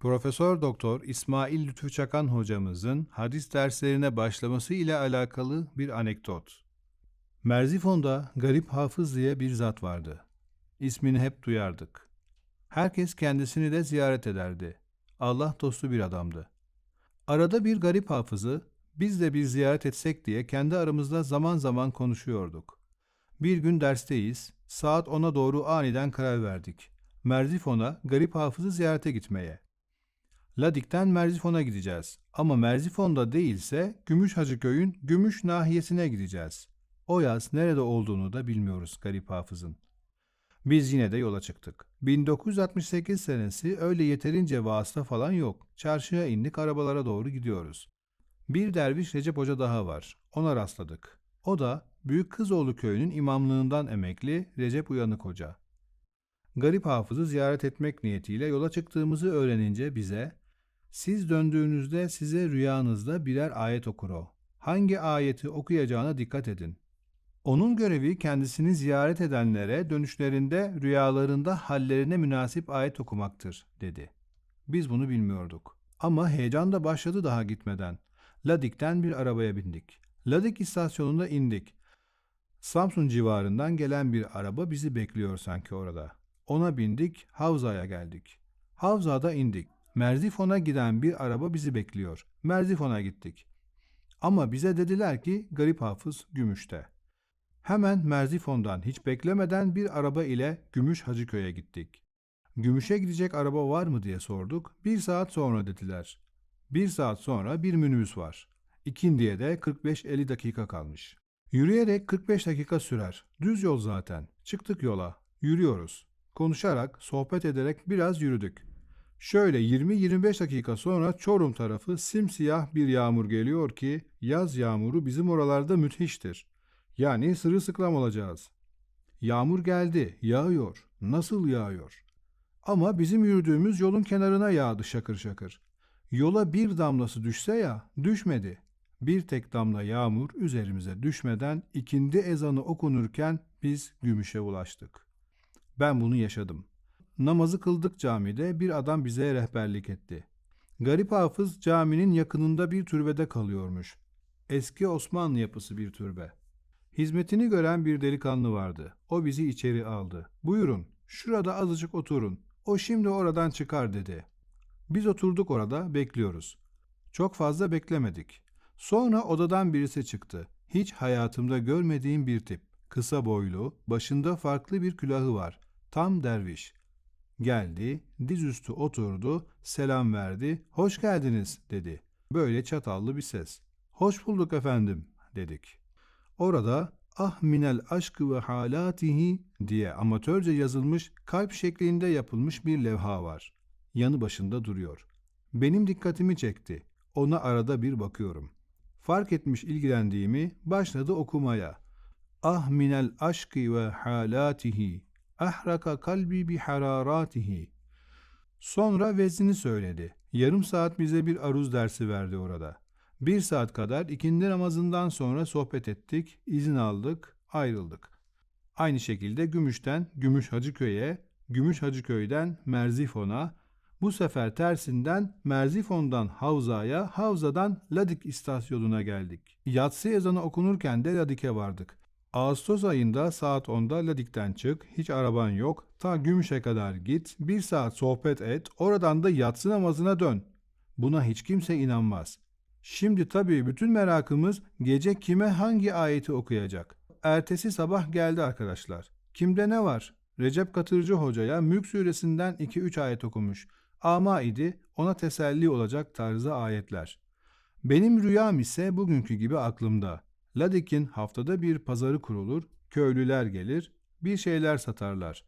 Profesör Doktor İsmail Lütfü Çakan hocamızın hadis derslerine başlaması ile alakalı bir anekdot. Merzifon'da garip hafız diye bir zat vardı. İsmini hep duyardık. Herkes kendisini de ziyaret ederdi. Allah dostu bir adamdı. Arada bir garip hafızı biz de bir ziyaret etsek diye kendi aramızda zaman zaman konuşuyorduk. Bir gün dersteyiz. Saat 10'a doğru aniden karar verdik. Merzifon'a garip hafızı ziyarete gitmeye. Ladik'ten Merzifon'a gideceğiz. Ama Merzifon'da değilse Gümüş Hacıköy'ün Gümüş nahiyesine gideceğiz. O yaz nerede olduğunu da bilmiyoruz garip hafızın. Biz yine de yola çıktık. 1968 senesi öyle yeterince vasıta falan yok. Çarşıya indik arabalara doğru gidiyoruz. Bir derviş Recep Hoca daha var. Ona rastladık. O da Büyük Kızoğlu köyünün imamlığından emekli Recep Uyanık Hoca. Garip hafızı ziyaret etmek niyetiyle yola çıktığımızı öğrenince bize siz döndüğünüzde size rüyanızda birer ayet okur o. Hangi ayeti okuyacağına dikkat edin. Onun görevi kendisini ziyaret edenlere dönüşlerinde rüyalarında hallerine münasip ayet okumaktır, dedi. Biz bunu bilmiyorduk. Ama heyecan da başladı daha gitmeden. Ladik'ten bir arabaya bindik. Ladik istasyonunda indik. Samsun civarından gelen bir araba bizi bekliyor sanki orada. Ona bindik, Havza'ya geldik. Havza'da indik. Merzifon'a giden bir araba bizi bekliyor. Merzifon'a gittik. Ama bize dediler ki garip hafız Gümüş'te. Hemen Merzifon'dan hiç beklemeden bir araba ile Gümüş Hacıköy'e gittik. Gümüş'e gidecek araba var mı diye sorduk. Bir saat sonra dediler. Bir saat sonra bir minibüs var. İkindiye de 45-50 dakika kalmış. Yürüyerek 45 dakika sürer. Düz yol zaten. Çıktık yola. Yürüyoruz. Konuşarak, sohbet ederek biraz yürüdük. Şöyle 20-25 dakika sonra Çorum tarafı simsiyah bir yağmur geliyor ki yaz yağmuru bizim oralarda müthiştir. Yani sırılsıklam olacağız. Yağmur geldi, yağıyor. Nasıl yağıyor? Ama bizim yürüdüğümüz yolun kenarına yağdı şakır şakır. Yola bir damlası düşse ya, düşmedi. Bir tek damla yağmur üzerimize düşmeden ikindi ezanı okunurken biz gümüşe ulaştık. Ben bunu yaşadım. Namazı kıldık camide bir adam bize rehberlik etti. Garip hafız caminin yakınında bir türbede kalıyormuş. Eski Osmanlı yapısı bir türbe. Hizmetini gören bir delikanlı vardı. O bizi içeri aldı. Buyurun, şurada azıcık oturun. O şimdi oradan çıkar dedi. Biz oturduk orada, bekliyoruz. Çok fazla beklemedik. Sonra odadan birisi çıktı. Hiç hayatımda görmediğim bir tip. Kısa boylu, başında farklı bir külahı var. Tam derviş. Geldi, dizüstü oturdu, selam verdi, hoş geldiniz dedi. Böyle çatallı bir ses. Hoş bulduk efendim dedik. Orada ah minel aşkı ve halatihi diye amatörce yazılmış kalp şeklinde yapılmış bir levha var. Yanı başında duruyor. Benim dikkatimi çekti. Ona arada bir bakıyorum. Fark etmiş ilgilendiğimi başladı okumaya. Ah minel aşkı ve halatihi ahraka kalbi bi hararatihi. Sonra vezini söyledi. Yarım saat bize bir aruz dersi verdi orada. Bir saat kadar ikindi namazından sonra sohbet ettik, izin aldık, ayrıldık. Aynı şekilde Gümüş'ten Gümüş Hacıköy'e, Gümüş Hacıköy'den Merzifon'a, bu sefer tersinden Merzifon'dan Havza'ya, Havza'dan Ladik istasyonuna geldik. Yatsı ezanı okunurken de Ladik'e vardık. Ağustos ayında saat 10'da Ladik'ten çık, hiç araban yok, ta Gümüş'e kadar git, bir saat sohbet et, oradan da yatsı namazına dön. Buna hiç kimse inanmaz. Şimdi tabii bütün merakımız gece kime hangi ayeti okuyacak? Ertesi sabah geldi arkadaşlar. Kimde ne var? Recep Katırcı Hoca'ya Mülk suresinden 2-3 ayet okumuş. Ama idi ona teselli olacak tarzı ayetler. Benim rüyam ise bugünkü gibi aklımda. Ladik'in haftada bir pazarı kurulur, köylüler gelir, bir şeyler satarlar.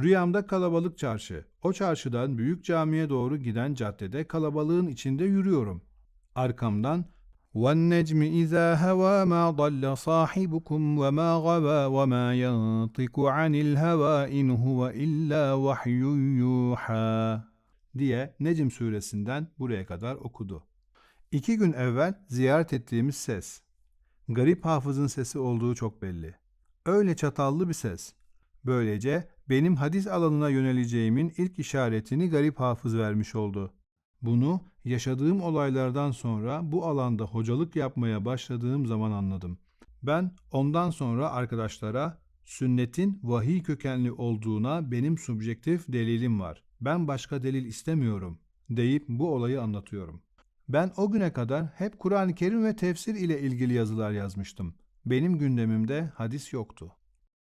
Rüyamda kalabalık çarşı. O çarşıdan büyük camiye doğru giden caddede kalabalığın içinde yürüyorum. Arkamdan وَالنَّجْمِ إِذَا هَوَى مَا ضَلَّ صَاحِبُكُمْ وَمَا غَوَى وَمَا يَنطِقُ عَنِ الْهَوَى إِنْ هُوَ إِلَّا وَحْيٌ يُوحَى diye Necm suresinden buraya kadar okudu. İki gün evvel ziyaret ettiğimiz ses. Garip hafızın sesi olduğu çok belli. Öyle çatallı bir ses. Böylece benim hadis alanına yöneleceğimin ilk işaretini Garip Hafız vermiş oldu. Bunu yaşadığım olaylardan sonra bu alanda hocalık yapmaya başladığım zaman anladım. Ben ondan sonra arkadaşlara sünnetin vahiy kökenli olduğuna benim subjektif delilim var. Ben başka delil istemiyorum deyip bu olayı anlatıyorum. Ben o güne kadar hep Kur'an-ı Kerim ve tefsir ile ilgili yazılar yazmıştım. Benim gündemimde hadis yoktu.